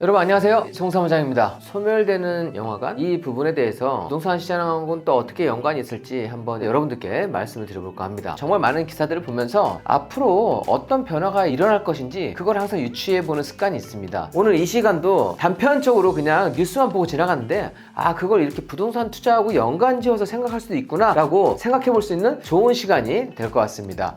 여러분 안녕하세요. 송사무장입니다. 소멸되는 영화관? 이 부분에 대해서 부동산 시장하고는 또 어떻게 연관이 있을지 한번 여러분들께 말씀을 드려볼까 합니다. 정말 많은 기사들을 보면서 앞으로 어떤 변화가 일어날 것인지 그걸 항상 유추해보는 습관이 있습니다. 오늘 이 시간도 단편적으로 그냥 뉴스만 보고 지나갔는데 아 그걸 이렇게 부동산 투자하고 연관 지어서 생각할 수도 있구나 라고 생각해 볼 수 있는 좋은 시간이 될 것 같습니다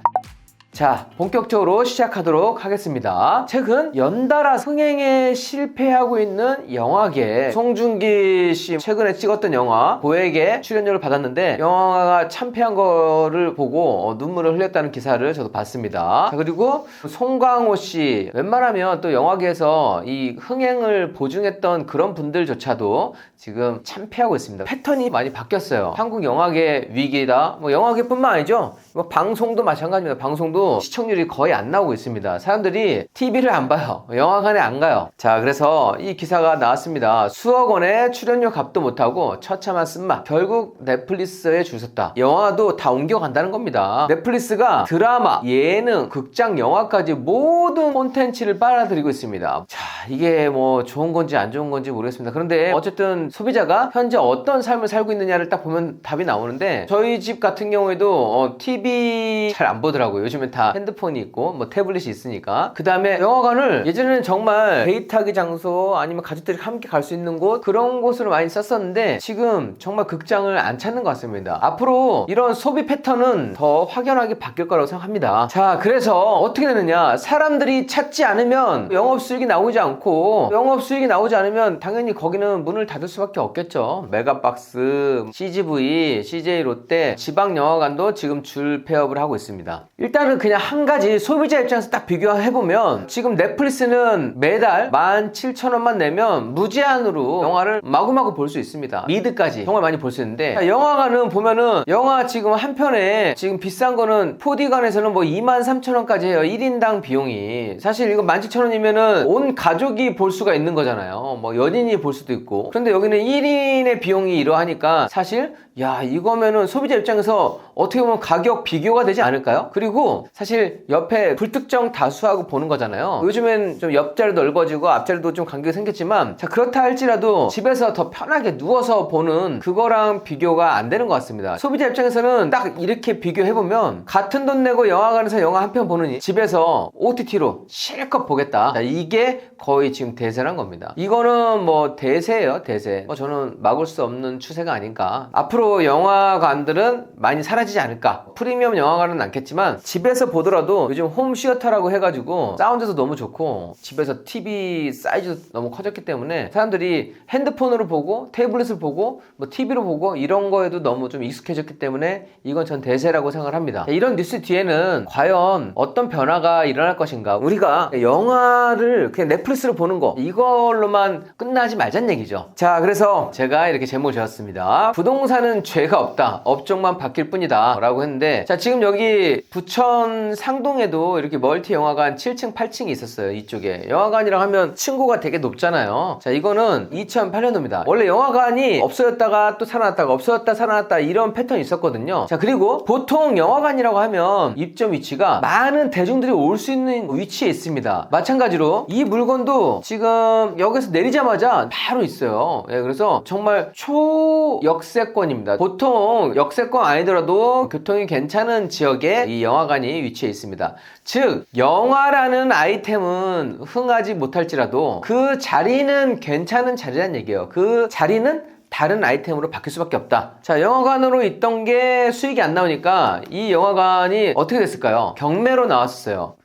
자, 본격적으로 시작하도록 하겠습니다. 최근 연달아 흥행에 실패하고 있는 영화계 송중기 씨 최근에 찍었던 영화 고액의 출연료를 받았는데 영화가 참패한 거를 보고 어, 눈물을 흘렸다는 기사를 저도 봤습니다. 자, 그리고 송강호 씨 웬만하면 또 영화계에서 이 흥행을 보증했던 그런 분들조차도 지금 참패하고 있습니다. 패턴이 많이 바뀌었어요. 한국 영화계 위기다. 뭐 영화계뿐만 아니죠. 뭐 방송도 마찬가지입니다. 방송도 시청률이 거의 안 나오고 있습니다. 사람들이 TV를 안 봐요. 영화관에 안 가요. 자, 그래서 이 기사가 나왔습니다. 수억 원의 출연료 값도 못하고 처참한 쓴맛. 결국 넷플릭스에 줄 섰다. 영화도 다 옮겨간다는 겁니다. 넷플릭스가 드라마, 예능, 극장, 영화까지 모든 콘텐츠를 빨아들이고 있습니다. 자, 이게 뭐 좋은 건지 안 좋은 건지 모르겠습니다. 그런데 어쨌든 소비자가 현재 어떤 삶을 살고 있느냐를 딱 보면 답이 나오는데 저희 집 같은 경우에도 어, TV 잘 안 보더라고요. 요즘엔 다 핸드폰이 있고 뭐 태블릿이 있으니까. 그 다음에 영화관을 예전에는 정말 데이트하기 장소 아니면 가족들이 함께 갈 수 있는 곳 그런 곳으로 많이 썼었는데 지금 정말 극장을 안 찾는 것 같습니다. 앞으로 이런 소비 패턴은 더 확연하게 바뀔 거라고 생각합니다. 자, 그래서 어떻게 되느냐? 사람들이 찾지 않으면 영업 수익이 나오지 않고 영업 수익이 나오지 않으면 당연히 거기는 문을 닫을 수밖에 없겠죠. 메가박스, CGV, CJ 롯데, 지방 영화관도 지금 줄 폐업을 하고 있습니다. 일단은 그냥 한 가지 소비자 입장에서 딱 비교해 보면 지금 넷플릭스는 매달 17,000원만 내면 무제한으로 영화를 마구마구 볼 수 있습니다. 미드까지 정말 많이 볼 수 있는데 자, 영화관은 보면은 영화 지금 한 편에 지금 비싼 거는 4D관에서는 뭐 23,000원까지 해요. 1인당 비용이. 사실 이거 17,000원이면은 온 가족이 볼 수가 있는 거잖아요. 뭐 연인이 볼 수도 있고. 그런데 여기는 1인의 비용이 이러하니까 사실 야 이거면은 소비자 입장에서 어떻게 보면 가격 비교가 되지 않을까요? 그리고 사실 옆에 불특정 다수하고 보는 거잖아요. 요즘엔 좀 옆자리도 넓어지고 앞자리도 좀 간격이 생겼지만 자 그렇다 할지라도 집에서 더 편하게 누워서 보는 그거랑 비교가 안 되는 것 같습니다. 소비자 입장에서는 딱 이렇게 비교해 보면 같은 돈 내고 영화관에서 영화 한 편 보느니 집에서 OTT로 실컷 보겠다. 자, 이게 거의 지금 대세란 겁니다. 이거는 뭐 대세예요, 대세. 뭐 저는 막을 수 없는 추세가 아닌가. 앞으로 영화관들은 많이 사라지지 않을까. 프리미엄 영화관은 않겠지만 집에서 보더라도 요즘 홈 시어터라고 해가지고 사운드도 너무 좋고 집에서 TV 사이즈도 너무 커졌기 때문에 사람들이 핸드폰으로 보고 태블릿을 보고 뭐 TV로 보고 이런 거에도 너무 좀 익숙해졌기 때문에 이건 전 대세라고 생각을 합니다. 이런 뉴스 뒤에는 과연 어떤 변화가 일어날 것인가. 우리가 영화를 그냥 넷플릭스로 보는 거 이걸로만 끝나지 말자는 얘기죠. 자, 그래서 제가 이렇게 제목을 지었습니다. 부동산은 죄가 없다. 업종만 바뀔 뿐이다. 라고 했는데 자, 지금 여기 부천 상동에도 이렇게 멀티 영화관 7층, 8층이 있었어요. 이쪽에. 영화관이라고 하면 층고가 되게 높잖아요. 자, 이거는 2008년도입니다. 원래 영화관이 없어졌다가 또 살아났다가 없어졌다 살아났다 이런 패턴이 있었거든요. 자, 그리고 보통 영화관이라고 하면 입점 위치가 많은 대중들이 올 수 있는 위치에 있습니다. 마찬가지로 이 물건도 지금 여기서 내리자마자 바로 있어요. 예, 그래서 정말 초역세권입니다. 보통 역세권 아니더라도 교통이 괜찮은 지역에 이 영화관 이 위치해 있습니다. 즉, 영화라는 아이템은 흥하지 못할지라도 그 자리는 괜찮은 자리란 얘기예요. 그 자리는 다른 아이템으로 바뀔 수밖에 없다. 자, 영화관으로 있던 게 수익이 안 나오니까 이 영화관이 어떻게 됐을까요? 경매로 나왔었어요.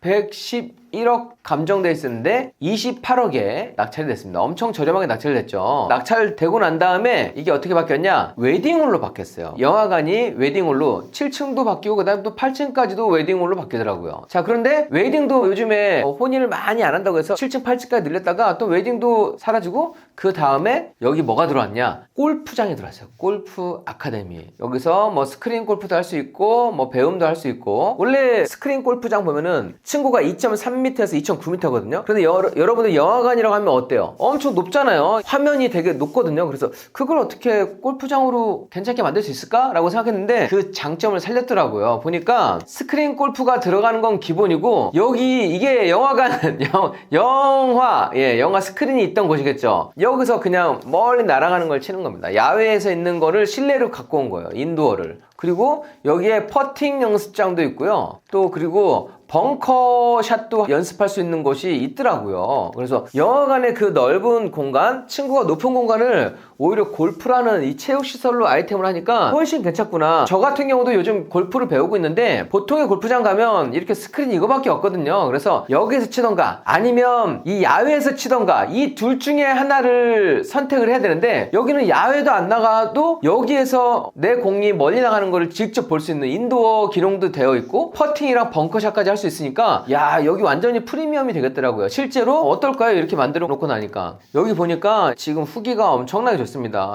111억 감정돼 있었는데 28억에 낙찰이 됐습니다. 엄청 저렴하게 낙찰됐죠. 낙찰되고 난 다음에 이게 어떻게 바뀌었냐? 웨딩홀로 바뀌었어요. 영화관이 웨딩홀로 7층도 바뀌고 그다음 또 8층까지도 웨딩홀로 바뀌더라고요. 자, 그런데 웨딩도 요즘에 어, 혼인을 많이 안 한다고 해서 7층, 8층까지 늘렸다가 또 웨딩도 사라지고 그 다음에 여기 뭐가 들어왔냐? 골프장이 들어왔어요. 골프 아카데미. 여기서 뭐 스크린 골프도 할 수 있고 뭐 배움도 할 수 있고 원래 스크린 골프장 보면은 층고가 2.3m 2000m에서 2009m거든요. 그런데 여, 여러분들 영화관이라고 하면 어때요? 엄청 높잖아요. 화면이 되게 높거든요. 그래서 그걸 어떻게 골프장으로 괜찮게 만들 수 있을까라고 생각했는데 그 장점을 살렸더라고요. 보니까 스크린 골프가 들어가는 건 기본이고 여기 이게 영화관 영, 영화 예 영화 스크린이 있던 곳이겠죠. 여기서 그냥 멀리 날아가는 걸 치는 겁니다. 야외에서 있는 거를 실내로 갖고 온 거예요. 인도어를. 그리고 여기에 퍼팅 연습장도 있고요. 또 그리고 벙커 샷도 연습할 수 있는 곳이 있더라고요. 그래서 영화관의 그 넓은 공간, 친구가 높은 공간을 오히려 골프라는 이 체육시설로 아이템을 하니까 훨씬 괜찮구나. 저 같은 경우도 요즘 골프를 배우고 있는데 보통의 골프장 가면 이렇게 스크린 이거밖에 없거든요. 그래서 여기서 치던가 아니면 이 야외에서 치던가 이 둘 중에 하나를 선택을 해야 되는데 여기는 야외도 안 나가도 여기에서 내 공이 멀리 나가는 거를 직접 볼 수 있는 인도어 기능도 되어 있고 퍼팅이랑 벙커샷까지 할 수 있으니까 야 여기 완전히 프리미엄이 되겠더라고요. 실제로 어떨까요? 이렇게 만들어 놓고 나니까 여기 보니까 지금 후기가 엄청나게 좋습니다.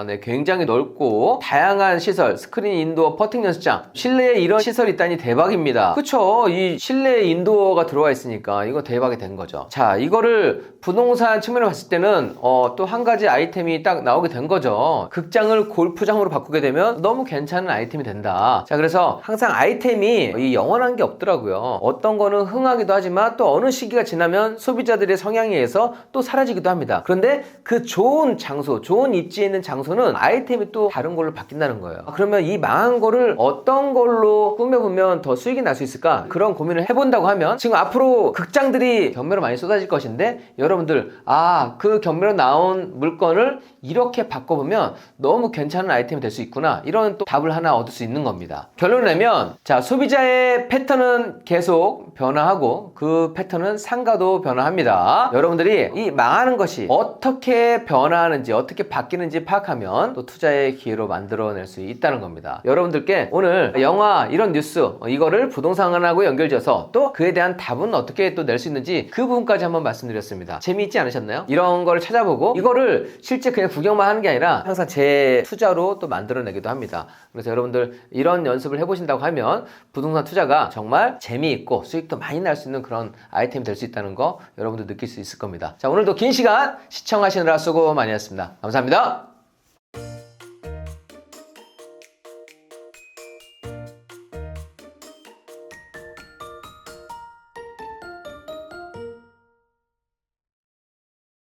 네, 굉장히 넓고 다양한 시설, 스크린 인도어 퍼팅 연습장, 실내에 이런 시설이 있다니 대박입니다. 그쵸? 이 실내에 인도어가 들어와 있으니까 이거 대박이 된 거죠. 자, 이거를 부동산 측면으로 봤을 때는 어, 또 한 가지 아이템이 딱 나오게 된 거죠. 극장을 골프장으로 바꾸게 되면 너무 괜찮은 아이템이 된다. 자, 그래서 항상 아이템이 이 영원한 게 없더라고요. 어떤 거는 흥하기도 하지만 또 어느 시기가 지나면 소비자들의 성향에 의해서 또 사라지기도 합니다. 그런데 그 좋은 장소, 좋은 입지 에 있는 장소는 아이템이 또 다른 걸로 바뀐다는 거예요. 아, 그러면 이 망한 거를 어떤 걸로 꾸며보면 더 수익이 날 수 있을까? 그런 고민을 해본다고 하면 지금 앞으로 극장들이 경매로 많이 쏟아질 것인데 여러분들 아, 그 경매로 나온 물건을 이렇게 바꿔보면 너무 괜찮은 아이템이 될 수 있구나. 이런 또 답을 하나 얻을 수 있는 겁니다. 결론을 내면 자, 소비자의 패턴은 계속 변화하고 그 패턴은 상가도 변화합니다. 여러분들이 이 망하는 것이 어떻게 변화하는지 어떻게 바뀌는지 파악하면 또 투자의 기회로 만들어낼 수 있다는 겁니다. 여러분들께 오늘 영화 이런 뉴스 어, 이거를 부동산하고 연결지어서 또 그에 대한 답은 어떻게 또 낼 수 있는지 그 부분까지 한번 말씀드렸습니다. 재미있지 않으셨나요? 이런 거를 찾아보고 이거를 실제 그냥 구경만 하는 게 아니라 항상 제 투자로 또 만들어내기도 합니다. 그래서 여러분들 이런 연습을 해보신다고 하면 부동산 투자가 정말 재미있고 수익도 많이 날 수 있는 그런 아이템이 될 수 있다는 거 여러분들 느낄 수 있을 겁니다. 자 오늘도 긴 시간 시청하시느라 수고 많이 했습니다. 감사합니다.